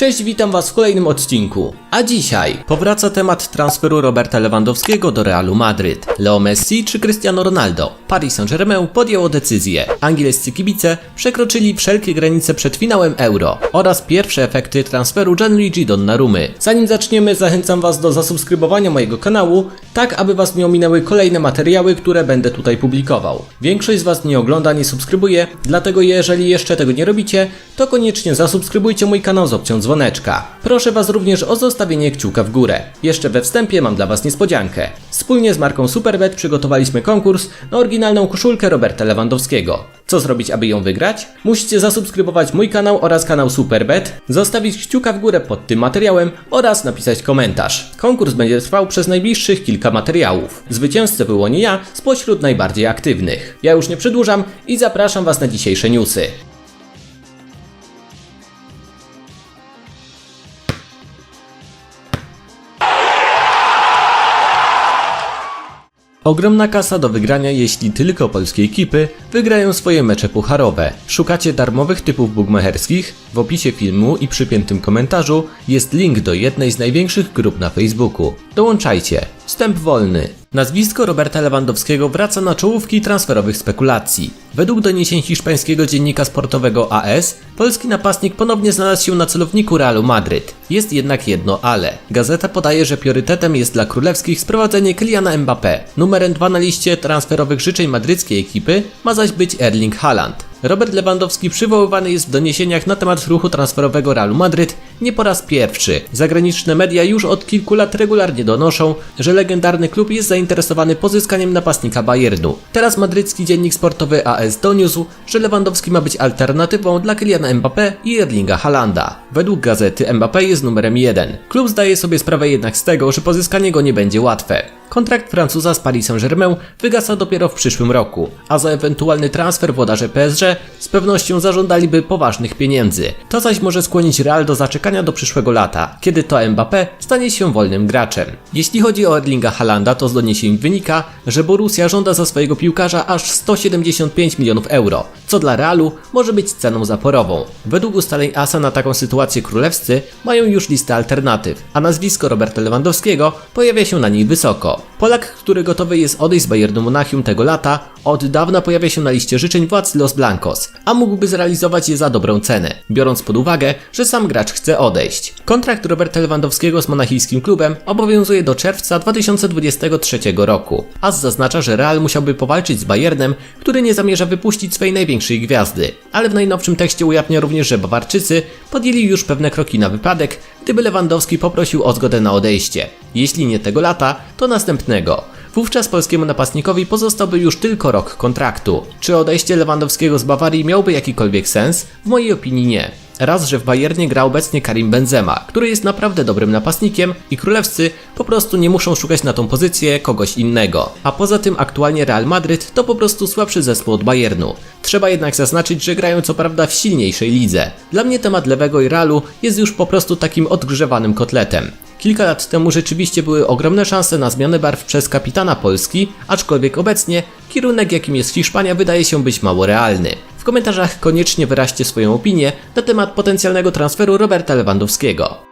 Cześć, witam Was w kolejnym odcinku. A dzisiaj powraca temat transferu Roberta Lewandowskiego do Realu Madryt. Leo Messi czy Cristiano Ronaldo? Paris Saint-Germain podjęło decyzję. Angielscy kibice przekroczyli wszelkie granice przed finałem Euro oraz pierwsze efekty transferu Gianluigi Donnarumy. Zanim zaczniemy, zachęcam Was do zasubskrybowania mojego kanału, tak aby Was nie ominęły kolejne materiały, które będę tutaj publikował. Większość z Was nie ogląda, nie subskrybuje, dlatego jeżeli jeszcze tego nie robicie, to koniecznie zasubskrybujcie mój kanał z opcją dzwoneczka. Proszę Was również o zostawienie kciuka w górę. Jeszcze we wstępie mam dla Was niespodziankę. Wspólnie z marką Superbet przygotowaliśmy konkurs na oryginalną koszulkę Roberta Lewandowskiego. Co zrobić, aby ją wygrać? Musicie zasubskrybować mój kanał oraz kanał Superbet, zostawić kciuka w górę pod tym materiałem oraz napisać komentarz. Konkurs będzie trwał przez najbliższych kilka materiałów. Zwycięzcę wyłonię ja spośród najbardziej aktywnych. Ja już nie przedłużam i zapraszam Was na dzisiejsze newsy. Ogromna kasa do wygrania, jeśli tylko polskie ekipy wygrają swoje mecze pucharowe. Szukacie darmowych typów bugmacherskich? W opisie filmu i przypiętym komentarzu jest link do jednej z największych grup na Facebooku. Dołączajcie. Wstęp wolny. Nazwisko Roberta Lewandowskiego wraca na czołówki transferowych spekulacji. Według doniesień hiszpańskiego dziennika sportowego AS, polski napastnik ponownie znalazł się na celowniku Realu Madryt. Jest jednak jedno ale. Gazeta podaje, że priorytetem jest dla królewskich sprowadzenie Kyliana Mbappé. Numerem 2 na liście transferowych życzeń madryckiej ekipy ma zaś być Erling Haaland. Robert Lewandowski przywoływany jest w doniesieniach na temat ruchu transferowego Realu Madryt nie po raz pierwszy. Zagraniczne media już od kilku lat regularnie donoszą, że legendarny klub jest zainteresowany pozyskaniem napastnika Bayernu. Teraz madrycki dziennik sportowy AS doniósł, że Lewandowski ma być alternatywą dla Kyliana Mbappé i Erlinga Haalanda. Według gazety Mbappé jest numerem 1. Klub zdaje sobie sprawę jednak z tego, że pozyskanie go nie będzie łatwe. Kontrakt Francuza z Paris Saint-Germain wygasa dopiero w przyszłym roku, a za ewentualny transfer włodarze PSG z pewnością zażądaliby poważnych pieniędzy. To zaś może skłonić Real do zaczekania do przyszłego lata, kiedy to Mbappé stanie się wolnym graczem. Jeśli chodzi o Erlinga Halanda, to z doniesień wynika, że Borussia żąda za swojego piłkarza aż 175 milionów euro, co dla Realu może być ceną zaporową. Według ustaleń ASA na taką sytuację królewscy mają już listę alternatyw, a nazwisko Roberta Lewandowskiego pojawia się na niej wysoko. Polak, który gotowy jest odejść z Bayernu Monachium tego lata, od dawna pojawia się na liście życzeń władz Los Blancos, a mógłby zrealizować je za dobrą cenę, biorąc pod uwagę, że sam gracz chce odejść. Kontrakt Roberta Lewandowskiego z monachijskim klubem obowiązuje do czerwca 2023 roku, a zaznacza, że Real musiałby powalczyć z Bayernem, który nie zamierza wypuścić swojej największej gwiazdy. Ale w najnowszym tekście ujawnia również, że Bawarczycy podjęli już pewne kroki na wypadek, gdyby Lewandowski poprosił o zgodę na odejście. Jeśli nie tego lata, to następnego. Wówczas polskiemu napastnikowi pozostałby już tylko rok kontraktu. Czy odejście Lewandowskiego z Bawarii miałby jakikolwiek sens? W mojej opinii nie. Raz, że w Bayernie gra obecnie Karim Benzema, który jest naprawdę dobrym napastnikiem i królewscy po prostu nie muszą szukać na tą pozycję kogoś innego. A poza tym aktualnie Real Madryt to po prostu słabszy zespół od Bayernu. Trzeba jednak zaznaczyć, że grają co prawda w silniejszej lidze. Dla mnie temat lewego i Realu jest już po prostu takim odgrzewanym kotletem. Kilka lat temu rzeczywiście były ogromne szanse na zmianę barw przez kapitana Polski, aczkolwiek obecnie kierunek jakim jest Hiszpania wydaje się być mało realny. W komentarzach koniecznie wyraźcie swoją opinię na temat potencjalnego transferu Roberta Lewandowskiego.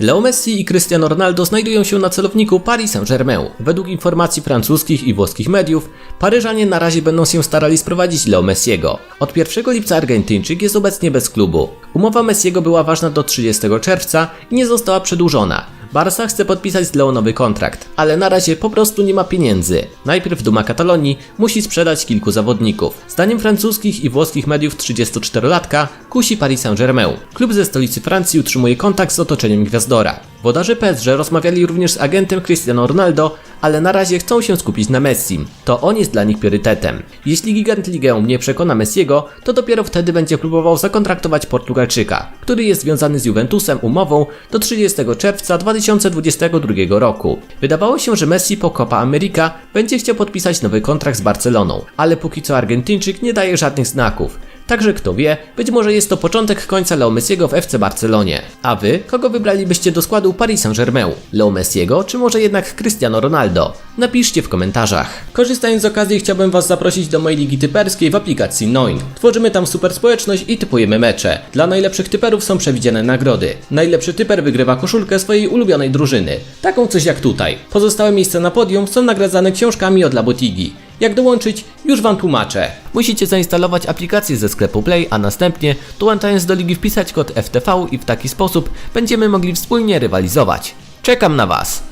Leo Messi i Cristiano Ronaldo znajdują się na celowniku Paris Saint-Germain. Według informacji francuskich i włoskich mediów, Paryżanie na razie będą się starali sprowadzić Leo Messiego. Od 1 lipca Argentyńczyk jest obecnie bez klubu. Umowa Messiego była ważna do 30 czerwca i nie została przedłużona. Barca chce podpisać z Leo nowy kontrakt, ale na razie po prostu nie ma pieniędzy. Najpierw Duma Katalonii musi sprzedać kilku zawodników. Zdaniem francuskich i włoskich mediów 34-latka kusi Paris Saint-Germain. Klub ze stolicy Francji utrzymuje kontakt z otoczeniem Gwiazdora. Włodarze PSG rozmawiali również z agentem Cristiano Ronaldo, ale na razie chcą się skupić na Messim. To on jest dla nich priorytetem. Jeśli gigant ligę nie przekona Messiego, to dopiero wtedy będzie próbował zakontraktować Portugalczyka, który jest związany z Juventusem umową do 30 czerwca 2022 roku. Wydawało się, że Messi po Copa America będzie chciał podpisać nowy kontrakt z Barceloną, ale póki co Argentyńczyk nie daje żadnych znaków. Także kto wie, być może jest to początek końca Leo Messiego w FC Barcelonie. A wy, kogo wybralibyście do składu Paris Saint-Germain? Leo Messiego, czy może jednak Cristiano Ronaldo? Napiszcie w komentarzach. Korzystając z okazji chciałbym was zaprosić do mojej ligi typerskiej w aplikacji Noin. Tworzymy tam super społeczność i typujemy mecze. Dla najlepszych typerów są przewidziane nagrody. Najlepszy typer wygrywa koszulkę swojej ulubionej drużyny. Taką coś jak tutaj. Pozostałe miejsca na podium są nagradzane książkami od Labotigi. Jak dołączyć? Już Wam tłumaczę. Musicie zainstalować aplikację ze sklepu Play, a następnie dołączając do ligi wpisać kod FTV i w taki sposób będziemy mogli wspólnie rywalizować. Czekam na Was!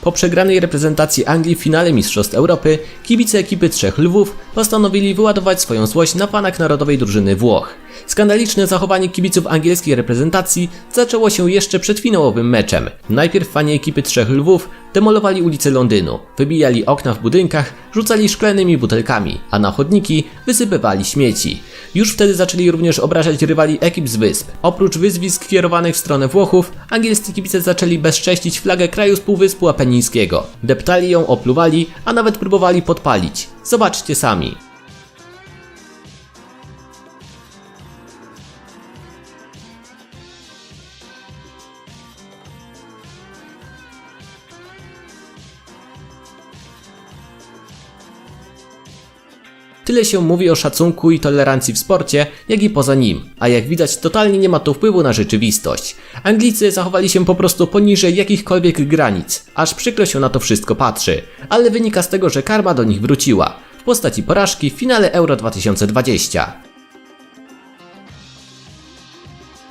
Po przegranej reprezentacji Anglii w finale Mistrzostw Europy, kibice ekipy Trzech Lwów postanowili wyładować swoją złość na fanach narodowej drużyny Włoch. Skandaliczne zachowanie kibiców angielskiej reprezentacji zaczęło się jeszcze przed finałowym meczem. Najpierw fani ekipy Trzech Lwów demolowali ulice Londynu, wybijali okna w budynkach, rzucali szklanymi butelkami, a na chodniki wysypywali śmieci. Już wtedy zaczęli również obrażać rywali ekip z wysp. Oprócz wyzwisk kierowanych w stronę Włochów, angielscy kibice zaczęli bezcześcić flagę kraju z Półwyspu Apenińskiego. Deptali ją, opluwali, a nawet próbowali podpalić. Zobaczcie sami. Tyle się mówi o szacunku i tolerancji w sporcie, jak i poza nim, a jak widać totalnie nie ma to wpływu na rzeczywistość. Anglicy zachowali się po prostu poniżej jakichkolwiek granic, aż przykro się na to wszystko patrzy, ale wynika z tego, że karma do nich wróciła, w postaci porażki w finale Euro 2020.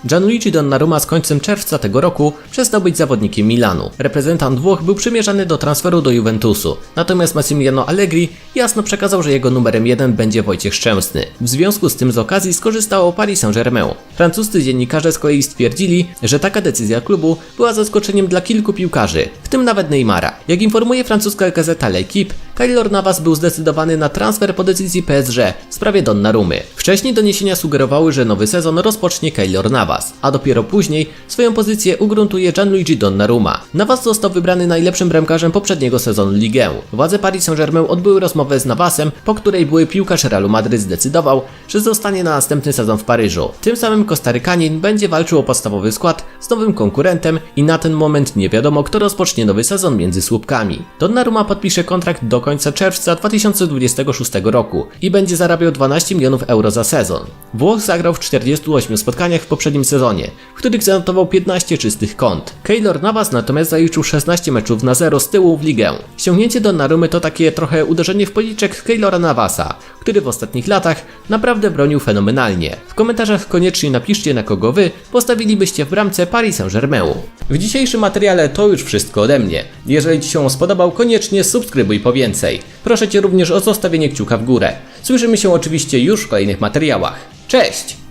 Gianluigi Donnarumma z końcem czerwca tego roku przestał być zawodnikiem Milanu. Reprezentant Włoch był przymierzany do transferu do Juventusu, natomiast Massimiliano Allegri jasno przekazał, że jego numerem jeden będzie Wojciech Szczęsny. W związku z tym z okazji skorzystało Paris Saint-Germain. Francuscy dziennikarze z kolei stwierdzili, że taka decyzja klubu była zaskoczeniem dla kilku piłkarzy, w tym nawet Neymara. Jak informuje francuska gazeta L'Equipe, Keylor Navas był zdecydowany na transfer po decyzji PSG w sprawie Donnarumy. Wcześniej doniesienia sugerowały, że nowy sezon rozpocznie Keylor Navas, a dopiero później swoją pozycję ugruntuje Gianluigi Donnarumma. Navas został wybrany najlepszym bramkarzem poprzedniego sezonu Ligę. Władze Paris Saint-Germain odbyły rozmowę z Navasem, po której były piłkarz Realu Madryt zdecydował, że zostanie na następny sezon w Paryżu. Tym samym Kostarykanin będzie walczył o podstawowy skład z nowym konkurentem i na ten moment nie wiadomo kto rozpocznie nowy sezon między słupkami. Donnarumma podpisze kontrakt do końca czerwca 2026 roku i będzie zarabiał 12 milionów euro za sezon. Włoch zagrał w 48 spotkaniach w poprzednim sezonie, w których zanotował 15 czystych kąt. Keylor Navas natomiast zaliczył 16 meczów na 0 z tyłu w ligę. Ściągnięcie Donnarumy to takie trochę uderzenie w policzek Keylora Navasa, który w ostatnich latach naprawdę bronił fenomenalnie. W komentarzach koniecznie napiszcie na kogo wy postawilibyście w bramce Paris Saint-Germain. W dzisiejszym materiale to już wszystko ode mnie. Jeżeli Ci się spodobał, koniecznie subskrybuj po więcej. Proszę Cię również o zostawienie kciuka w górę. Słyszymy się oczywiście już w kolejnych materiałach. Cześć!